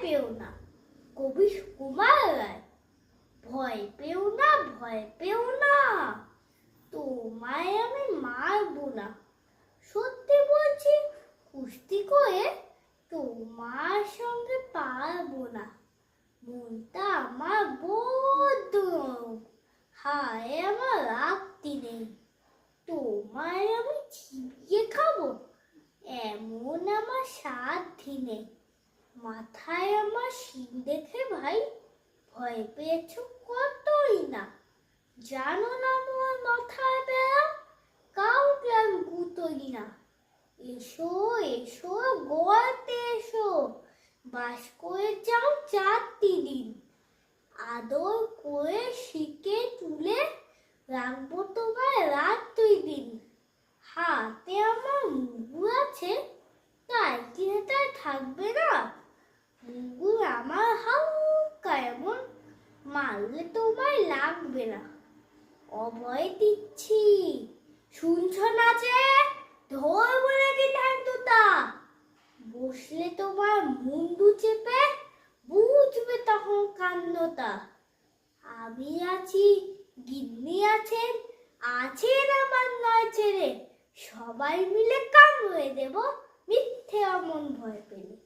পেও না। কবি সুকুমার রায় ভয় পেও না, ভয় পেও না। তো তোমায় আমি মারবো না। সত্যি বলছি, কুস্তি করে তোমার সঙ্গে পারব না। মনটা আমার নরম হায় আমার রাখতি নেই। তোমায় আমি চিবিয়ে খাব, এমন আমার সাধ্যি নেই। মাথায় আমার শিং দেখে ভাই ভয় পেয়েছ কতই না? জানো না আমার মাথায় বেড়া কাউকে আমি গুতোই না। এসো এসো, গড়তে এসো। বাস করে যাও চারটি দিন। আদর করে শিখে তুলে রাখব তোমায় রাত দুই দিন। হাতে আমার মুগু আছে, তাই কি তাই থাকবে না আমার হালকা এমন মারলে তোমায় লাগবে না। অভয় দিচ্ছি। শুনছ না যে? ধর বলে দুটা বসলে তোমার মুন্ডু চেপে বুঝবে তখন কান্নটা। আমি আছি, গিন্নি আছেন আছেন আমার নয় ছেড়ে সবাই মিলে কামড়ে দেব মিথ্যে অমন ভয় পেলে।